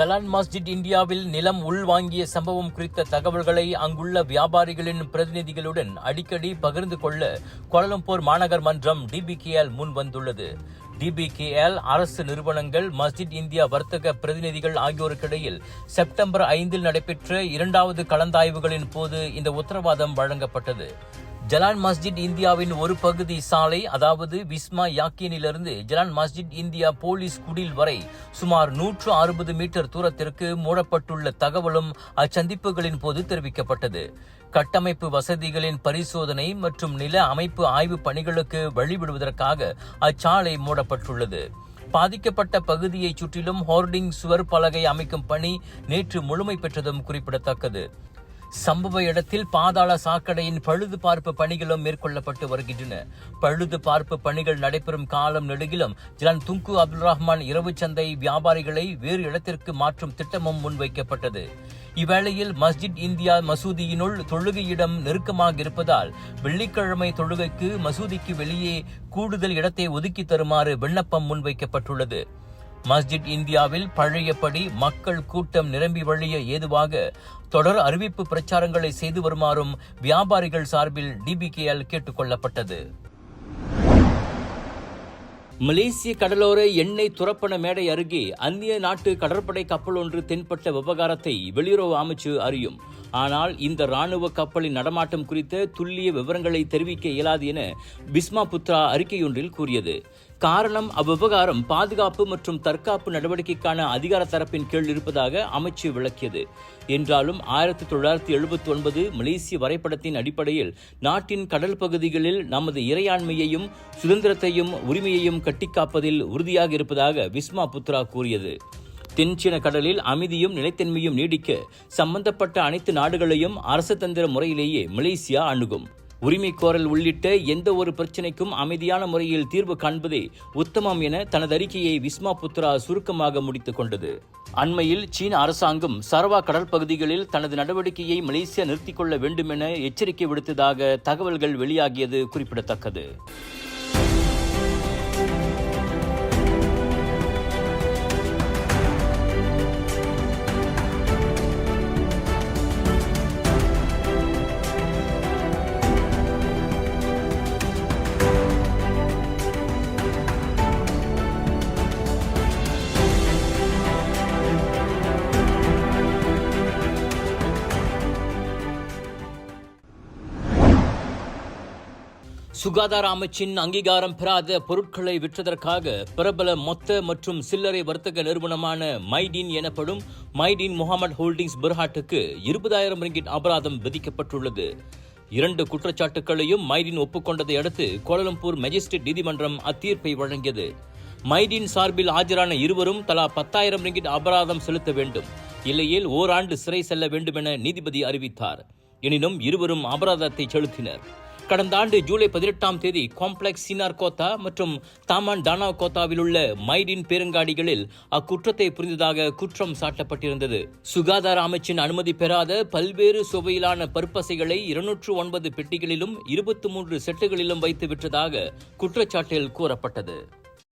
ஜலான் மஸ்ஜித் இந்தியாவில் நிலம் உள்வாங்கிய சம்பவம் குறித்த தகவல்களை அங்குள்ள வியாபாரிகளின் பிரதிநிதிகளுடன் அடிக்கடி பகிர்ந்து கொள்ள கோலம்பூர் மாநகர் மன்றம் டிபிகேஎல் முன் வந்துள்ளது. டிபிகேஎல் அரசு நிறுவனங்கள் மஸ்ஜித் இந்தியா வர்த்தக பிரதிநிதிகள் ஆகியோருக்கிடையில் செப்டம்பர் ஐந்தில் நடைபெற்ற இரண்டாவது கலந்தாய்வுகளின் போது இந்த உத்தரவாதம் வழங்கப்பட்டது. ஜலான் மஸ்ஜித் இந்தியாவின் ஒரு பகுதி சாலை அதாவது விஸ்மா யாக்கியனிலிருந்து ஜலான் மஸ்ஜித் இந்தியா போலீஸ் குடில் வரை சுமார் நூற்று அறுபது மீட்டர் தூரத்திற்கு மூடப்பட்டுள்ள தகவலும் அச்சந்திப்புகளின் போது தெரிவிக்கப்பட்டது. கட்டமைப்பு வசதிகளின் பரிசோதனை மற்றும் நில அமைப்பு ஆய்வு பணிகளுக்கு வழிவிடுவதற்காக அச்சாலை மூடப்பட்டுள்ளது. பாதிக்கப்பட்ட பகுதியைச் சுற்றிலும் ஹோர்டிங் சுவர் பலகை அமைக்கும் பணி நேற்று முழுமை பெற்றதும் குறிப்பிடத்தக்கது. சம்பவ இடத்தில் பாதாள சாக்கடையின் பழுது பார்ப்பு பணிகளும் மேற்கொள்ளப்பட்டு வருகின்றன. பழுது பார்ப்பு பணிகள் நடைபெறும் காலம் நெடுகிலும் ஜலான் துங்கு அப்துல் ரஹ்மான் இரவு சந்தை வியாபாரிகளை வேறு இடத்திற்கு மாற்றும் திட்டமும் முன்வைக்கப்பட்டது. இவ்வேளையில் மஸ்ஜித் இந்தியா மசூதியினுள் தொழுகையிடம் நெருக்கமாக இருப்பதால் வெள்ளிக்கிழமை தொழுகைக்கு மசூதிக்கு வெளியே கூடுதல் இடத்தை ஒதுக்கி தருமாறு விண்ணப்பம் முன்வைக்கப்பட்டுள்ளது. மஸ்ஜித் இந்தியாவில் பழையபடி மக்கள் கூட்டம் நிரம்பி வழிய ஏதுவாக தொடர் அறிவிப்பு பிரச்சாரங்களை செய்து வருமாறும் வியாபாரிகள் சார்பில் டிபிகேஎல் கேட்டுக் கொள்ளப்பட்டது. மலேசிய கடலோர எண்ணெய் துரப்பண மேடை அருகே அந்நிய நாட்டு கடற்படை கப்பல் ஒன்று தென்பட்ட விவகாரத்தை வெளியுறவு அமைச்சு அறியும். ஆனால் இந்த ராணுவ கப்பலின் நடமாட்டம் குறித்த துல்லிய விவரங்களை தெரிவிக்க இயலாது என பிஸ்மா புத்ரா அறிக்கையொன்றில் கூறியது. காரணம் அவ்விவகாரம் பாதுகாப்பு மற்றும் தற்காப்பு நடவடிக்கைக்கான அதிகார தரப்பின் கீழ் இருப்பதாக அமைச்சு விளக்கியது. என்றாலும் ஆயிரத்தி தொள்ளாயிரத்தி எழுபத்தி ஒன்பது மலேசிய வரைபடத்தின் அடிப்படையில் நாட்டின் கடல் பகுதிகளில் நமது இறையாண்மையையும் சுதந்திரத்தையும் உரிமையையும் கட்டிக்காப்பதில் உறுதியாக இருப்பதாக விஸ்மா புத்ரா கூறியது. தென்சீன கடலில் அமைதியும் நிலைத்தன்மையும் நீடிக்க சம்பந்தப்பட்ட அனைத்து நாடுகளையும் அரசதந்திர முறையிலேயே மலேசியா அணுகும். உரிமை கோரல் உள்ளிட்ட எந்த ஒரு பிரச்சனைக்கும் அமைதியான முறையில் தீர்வு காண்பதே உத்தமம் என தனது அறிக்கையை விஸ்மா புத்ரா சுருக்கமாக முடித்துக் கொண்டது. அண்மையில் சீன அரசாங்கம் சரவா கடற்பகுதிகளில் தனது நடவடிக்கையை மலேசியா நிறுத்திக் கொள்ள வேண்டும் என எச்சரிக்கை விடுத்ததாக தகவல்கள் வெளியாகியது குறிப்பிடத்தக்கது. சுகாதார அமைச்சின் அங்கீகாரம் பெறாத பொருட்களை விற்றதற்காக பிரபல மொத்த மற்றும் சில்லறை வர்த்தக நிறுவனமான மைடின் எனப்படும் மைடின் முகமது ஹோல்டிங்ஸ் பிர்ஹாட்டுக்கு இருபதாயிரம் ரிங்கிட் அபராதம் விதிக்கப்பட்டுள்ளது. இரண்டு குற்றச்சாட்டுகளையும் மைடின் ஒப்புக்கொண்டதை அடுத்து கோலலம்பூர் மேஜிஸ்ட்ரேட் நீதிமன்றம் அத்தீர்ப்பை வழங்கியது. மைடின் சார்பில் ஆஜரான இருவரும் தலா பத்தாயிரம் ரிங்கிட் அபராதம் செலுத்த வேண்டும். இல்லையில் ஓராண்டு சிறை செல்ல வேண்டும் என நீதிபதி அறிவித்தார். எனினும் இருவரும் அபராதத்தை செலுத்தினர். கடந்த ஆண்டு ஜூலை பதினெட்டாம் தேதி காம்ப்ளெக்ஸ் சினார் கோத்தா மற்றும் தாமான் டானா கோத்தாவில் உள்ள மைடின் பேருங்காடிகளில் அக்குற்றத்தை புரிந்ததாக குற்றம் சாட்டப்பட்டிருந்தது. சுகாதார அமைச்சின் அனுமதி பெறாத பல்வேறு சுவையிலான பற்பசைகளை இருநூற்று ஒன்பது பெட்டிகளிலும் இருபத்தி மூன்று செட்டுகளிலும் வைத்து விற்றதாக குற்றச்சாட்டில் கூறப்பட்டது.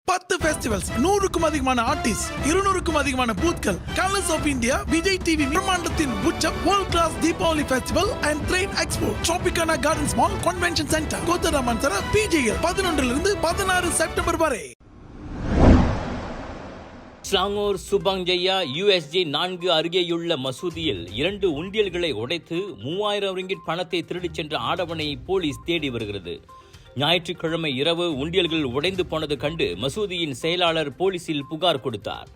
பத்து ஃபெஸ்டிவல்ஸ் நூறுக்கும் அதிகமான ஆர்டிஸ்ட் இருநூறுக்கும் அதிகமான பூத்கள் colours of India Vijay TV பிரம்மாண்டத்தின் உச்சம் world class Deepavali festival and train expo Tropicana Gardens Mall convention centre கோத்தராமன் சர பிஜிஎல் பதினொன்றிலிருந்து பதினாறு செப்டம்பர் வரை. ஸ்லாங்கூர் சுபாங்ஜையா யூஎஸ்ஜி நான்கு அருகேயுள்ள மசூதியில் இரண்டு உண்டியல்களை உடைத்து மூவாயிரம் ரிங்கிட் பணத்தை திருடிச் சென்ற ஆடவனை போலீஸ் தேடி வருகிறது. ஞாயிற்றுக்கிழமை இரவு உண்டியல்கள் உடைந்து போனது கண்டு மசூதியின் செயலாளர் போலீசில் புகார் கொடுத்தார்.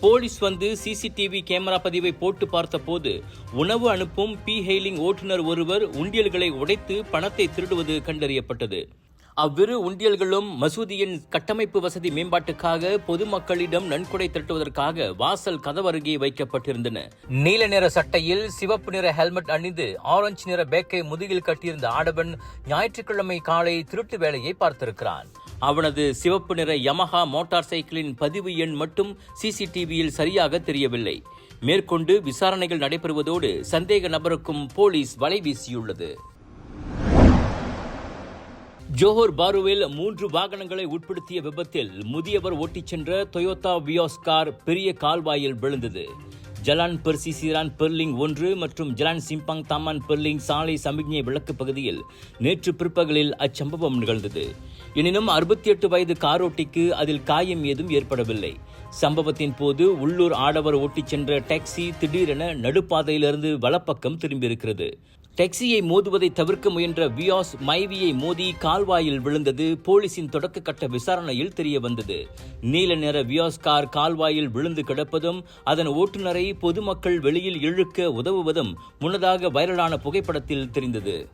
போலீஸ் வந்து சிசிடிவி கேமரா பதிவை போட்டு பார்த்தபோது உணவு அனுப்பும் பி ஹெய்லிங் ஓட்டுநர் ஒருவர் உண்டியல்களை உடைத்து பணத்தை திருடுவது கண்டறியப்பட்டது. அவ்விரு உண்டியல்களும் மசூதியின் கட்டமைப்பு வசதி மேம்பாட்டுக்காக பொதுமக்களிடம் நன்கொடை திரட்டுவதற்காக வாசல் கதவருகே வைக்கப்பட்டிருந்தன. நீல நிற சட்டையில் சிவப்பு நிற ஹெல்மெட் அணிந்து ஆரஞ்சு நிற பேக்கை முதுகில் கட்டியிருந்த ஆடவன் ஞாயிற்றுக்கிழமை காலை திருட்டு வேலையை பார்த்திருக்கிறான். அவனது சிவப்பு நிற யமஹா மோட்டார் சைக்கிளின் பதிவு எண் மட்டும் சிசிடிவியில் சரியாக தெரியவில்லை. மேற்கொண்டு விசாரணைகள் நடைபெறுவதோடு சந்தேக நபருக்கும் போலீஸ் வலை வீசியுள்ளது ஜோஹர் பாருவில் மூன்று வாகனங்களை உட்படுத்திய விபத்தில் முதியவர் ஓட்டிச் சென்ற டொயோட்டா வியோஸ் கார் பெரிய கால்வாயில் விழுந்தது. ஜலான் பெர்சி சீரான் பெர்லிங் ஒன்று மற்றும் ஜலான் சிம்பாங் தாமான் பெர்லிங் சாலை சமிக்ஞை விளக்கு பகுதியில் நேற்று பிற்பகலில் அச்சம்பவம் நிகழ்ந்தது. எனினும் அறுபத்தி எட்டு வயது காரோட்டிக்கு அதில் காயம் ஏதும் ஏற்படவில்லை. சம்பவத்தின் போது உள்ளூர் ஆடவர் ஓட்டிச் சென்ற டாக்ஸி திடீரென நடுப்பாதையிலிருந்து வலப்பக்கம் திரும்பியிருக்கிறது. டாக்ஸியை மோதுவதை தவிர்க்க முயன்ற வியாஸ் மைவியை மோதி கால்வாயில் விழுந்தது. போலீசின் தொடக்க கட்ட விசாரணையில் தெரிய வந்தது. நீல நிற வியாஸ் கார் கால்வாயில் விழுந்து கிடப்பதும் அதன் ஓட்டுநரை பொதுமக்கள் வெளியில் இழுக்க உதவுவதும் முன்னதாக வைரலான புகைப்படத்தில் தெரிந்தது.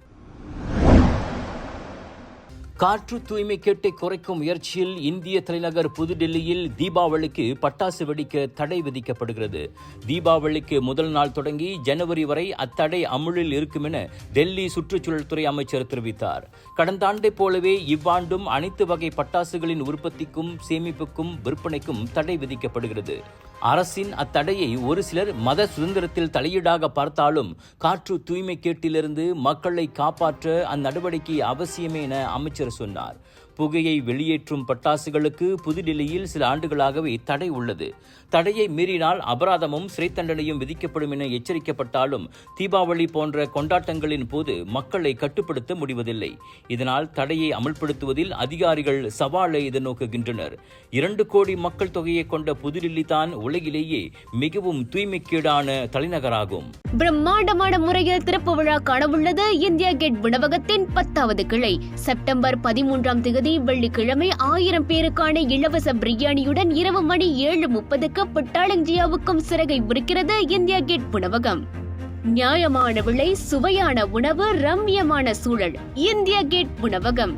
காற்று தூய்மை கேட்டை குறைக்கும் முயற்சியில் இந்திய தலைநகர் புதுடெல்லியில் தீபாவளிக்கு பட்டாசு வெடிக்க தடை விதிக்கப்படுகிறது. தீபாவளிக்கு முதல் நாள் தொடங்கி ஜனவரி வரை அத்தடை அமுலில் இருக்கும் என டெல்லி சுற்றுச்சூழல் துறை அமைச்சர் தெரிவித்தார். கடந்த ஆண்டைப் போலவே இவ்வாண்டும் அனைத்து வகை பட்டாசுகளின் உற்பத்திக்கும் சேமிப்புக்கும் விற்பனைக்கும் தடை விதிக்கப்படுகிறது. அரசின் அத்தடையை ஒரு சிலர் மத சுதந்திரத்தில் தலையீடாக பார்த்தாலும் காற்று தூய்மை கேட்டிலிருந்து மக்களை காப்பாற்ற அந்நடவடிக்கை அவசியமே என அமைச்சர் சொன்னார். புகையை வெளியேற்றும் பட்டாசுகளுக்கு புதுடில்லியில் சில ஆண்டுகளாகவே தடை உள்ளது. தடையை மீறினால் அபராதமும் சிறை தண்டனையும் விதிக்கப்படும் என எச்சரிக்கப்பட்டாலும் தீபாவளி போன்ற கொண்டாட்டங்களின் போது மக்களை கட்டுப்படுத்த முடிவதில்லை. இதனால் தடையை அமல்படுத்துவதில் அதிகாரிகள் சவாலை எதிர்நோக்குகின்றனர். இரண்டு கோடி மக்கள் தொகையை கொண்ட புதுடில்லி தான் உலகிலேயே மிகவும் தூய்மைக்கேடான தலைநகராகும். பிரம்மாண்டமான முறையில் திறப்பு விழா காணவுள்ளது. இந்தியா கேட் உணவகத்தின் பத்தாவது கிளை. செப்டம்பர் பதிமூன்றாம் தேதி வெள்ளிக்கிழமை ஆயிரம் பேருக்கான இலவச பிரியாணியுடன் இரவு மணி ஏழு முப்பதுக்கு பட்டாளஞ்சியாவுக்கும் சிறகை முறிக்கிறது இந்தியா கேட் உணவகம் நியாயமான விலை சுவையான உணவு ரம்யமான சூழல். இந்தியா கேட் உணவகம்